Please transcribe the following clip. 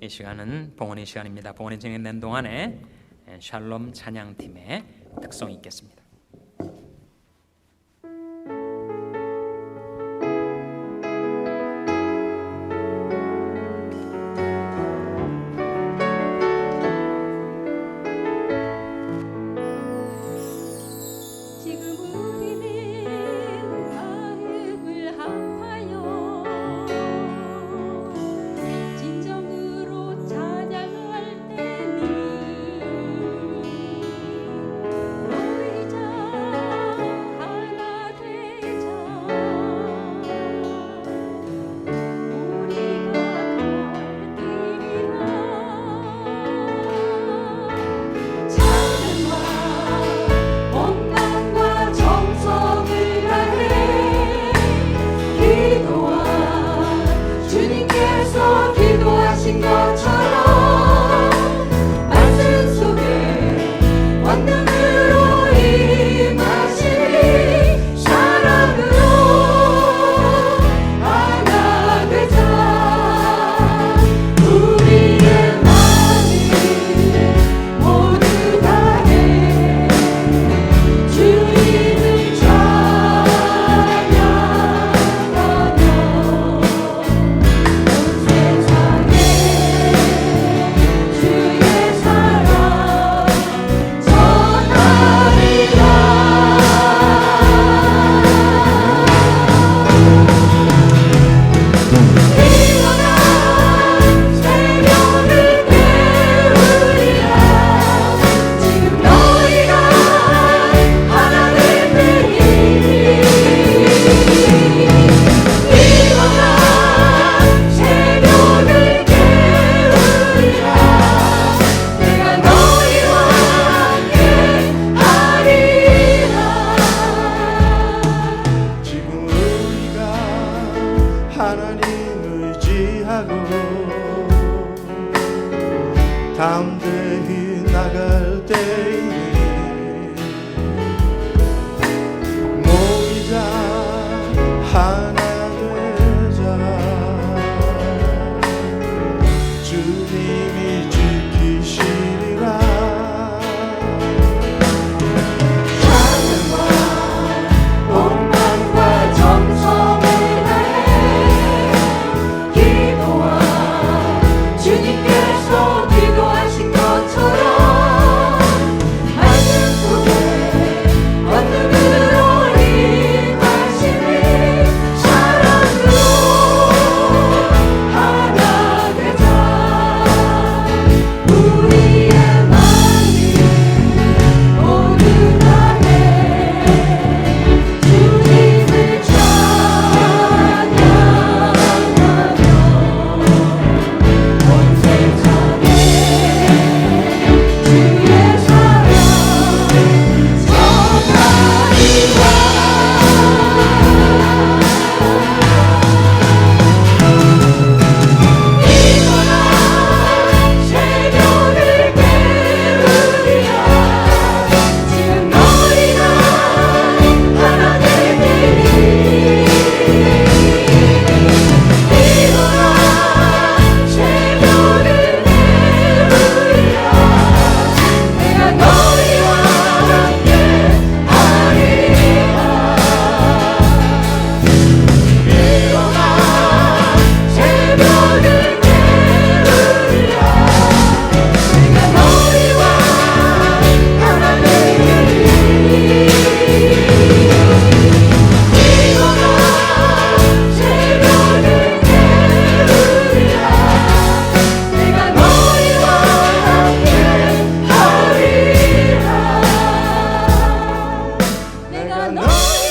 이 시간은 봉헌의 시간입니다. 봉헌이 진행된 동안에 샬롬 찬양팀의 특성이 있겠습니다. 하나님 의지하고 담대히 나갈 때에 Oh.